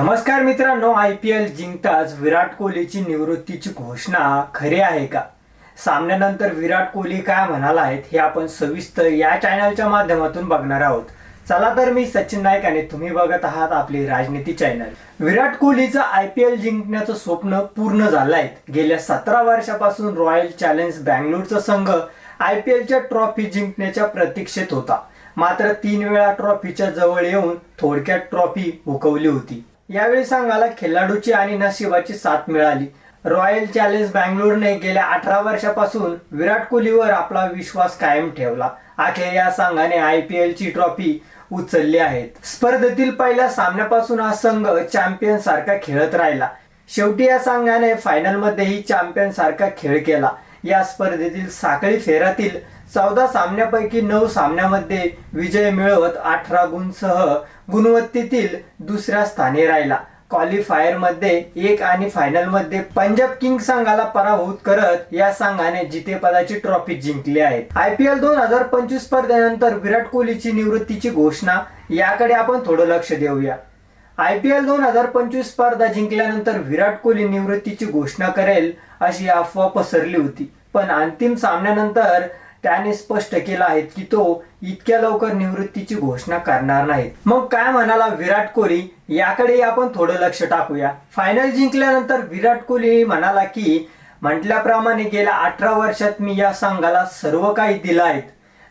नमस्कार मित्रांनो I P L जिंकताच विराट कोहलीची निवृत्तीची घोषणा खरी आहे का? सामन्यानंतर विराट कोहली काय म्हणाला आहेत हे आपण सविस्तर या चॅनलच्या माध्यमातून बघणार आहोत. चला तर मी सचिन नाईक आणि तुम्ही बघत आहात आपली राजनीती चॅनल. विराट कोहलीचं आय पी एल जिंकण्याचं स्वप्न पूर्ण झालं आहे गेल्या सतरा वर्षापासून रॉयल चॅलेंज बँगलोरचा संघ आय पी एलच्या ट्रॉफी जिंकण्याच्या प्रतीक्षेत होता. मात्र तीन वेळा ट्रॉफीच्या जवळ येऊन थोडक्यात ट्रॉफी हुकवली होती. यावेळी संघाला खेळाडूची आणि नशिबाची साथ मिळाली. रॉयल चॅलेंज बँगलोरने गेल्या अठरा वर्षापासून विराट कोहलीवर आपला विश्वास कायम ठेवला. अखेर या संघाने आय पी एलची ट्रॉफी उचलली आहेत स्पर्धेतील पहिल्या सामन्यापासून हा संघ चॅम्पियन सारखा खेळत राहिला. शेवटी या संघाने फायनल मध्येही चॅम्पियन सारखा खेळ केला. या स्पर्धेतील साखळी फेऱ्यातील चौदा सामन्यापैकी नऊ सामन्यामध्ये विजय मिळवत अठरा गुणसह गुणवत्तेतील दुसऱ्या स्थानी राहिला. क्वालिफायरमध्ये एक आणि फायनलमध्ये पंजाब किंग संघाला पराभूत करत या संघाने जितेपदाची ट्रॉफी जिंकली आहे. आय पी एल दोन हजार पंचवीस स्पर्धेनंतर विराट कोहलीची निवृत्तीची घोषणा याकडे आपण थोडं लक्ष देऊया. आय पी एल दोन हजार पंचवीस स्पर्धा जिंकल्यानंतर विराट कोहली निवृत्तीची घोषणा करेल अशी अफवा पसरली होती. पण अंतिम सामन्यानंतर त्याने स्पष्ट केलं आहे की तो इतक्या लवकर निवृत्तीची घोषणा करणार नाही. मग काय म्हणाला विराट कोहली? याकडे आपण थोडं लक्ष टाकूया. फायनल जिंकल्यानंतर विराट कोहली म्हणाला की म्हटल्याप्रमाणे गेल्या अठरा वर्षात मी या संघाला सर्व काही दिलं आहेत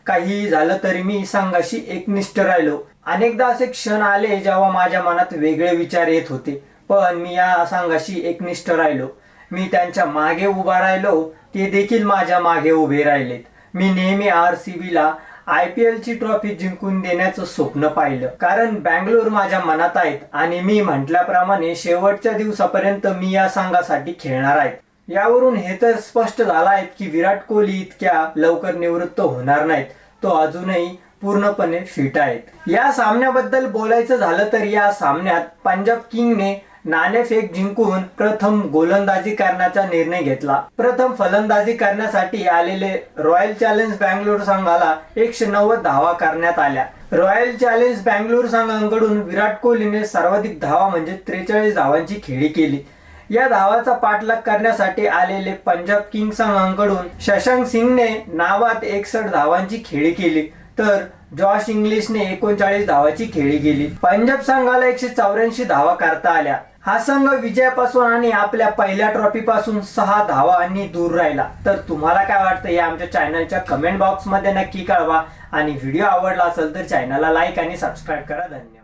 काही झालं तरी मी संघाशी एकनिष्ठ राहिलो. अनेकदा असे क्षण आले जेव्हा माझ्या मनात वेगळे विचार येत होते. पण मी या संघाशी एकनिष्ठ राहिलो. मी त्यांच्या मागे उभा राहिलो. ते देखील माझ्या मागे उभे राहिलेत. मी नेहमी आर सी बीला आय पी एलची ट्रॉफी जिंकून देण्याचं स्वप्न पाहिलं. कारण बँगलोर माझ्या मनात आहेत आणि मी म्हटल्याप्रमाणे शेवटच्या दिवसापर्यंत मी या संघासाठी खेळणार आहेत यावरून हे तर स्पष्ट झालं आहे की विराट कोहली इतक्या लवकर निवृत्त होणार नाहीत. तो अजूनही पूर्णपणे फिट आहेत. या सामन्याबद्दल बोलायचं झालं तर या सामन्यात पंजाब किंगने नाणेफेक जिंकून प्रथम गोलंदाजी करण्याचा निर्णय घेतला. प्रथम फलंदाजी करण्यासाठी आलेले रॉयल चॅलेंज बँगलोर संघाला एकशे नव्वद धावा करण्यात आल्या. रॉयल चॅलेंज बँगलोर संघाकडून विराट कोहलीने सर्वाधिक धावा म्हणजे त्रेचाळीस धावांची खेळी केली. या धावाचा पाठलाग करण्यासाठी आलेले पंजाब किंग संघाकडून शशांक सिंगने नावात एकसष्ट धावांची खेळी केली. तर जॉश इंग्लिशने एकोणचाळीस धावाची खेळी केली. पंजाब संघाला एकशे चौऱ्याऐंशी धावा करता आल्या. हा संघ विजयापासून आणि आपल्या पहिल्या ट्रॉफी पासून सहा धावांनी दूर राहिला. तर तुम्हाला काय वाटतं हे आमच्या चॅनलच्या कमेंट बॉक्समध्ये नक्की कळवा. आणि व्हिडिओ आवडला असेल तर चॅनलला लाईक आणि सबस्क्राईब करा. धन्यवाद.